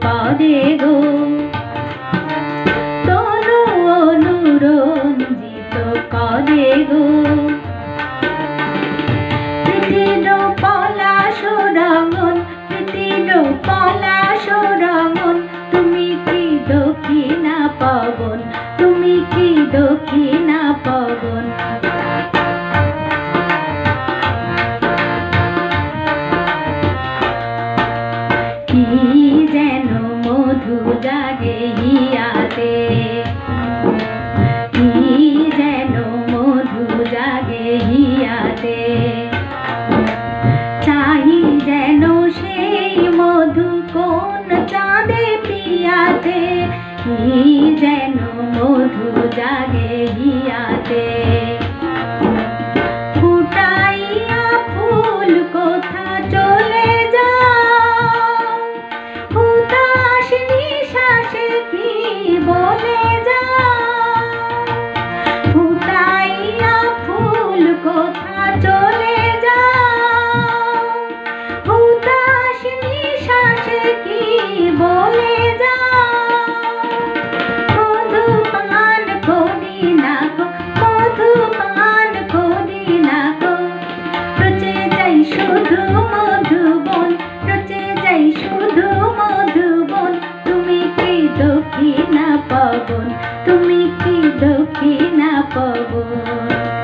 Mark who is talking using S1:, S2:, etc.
S1: করে গো। তনু অনুরঞ্জিত করে গো। প্রীতির পলাশ রঙন প্রীতির পলাশ রঙন তুমি কি দক্ষিণা পবন জাগে হিয়াতে কি যেন মধু জাগে হিয়াতে চাহি যেন সেই মধু কোন চাঁদে পিয়াতে কি যেন মধু জাগে হিয়াতে পাবন তুমি কি দক্ষিণা পাবন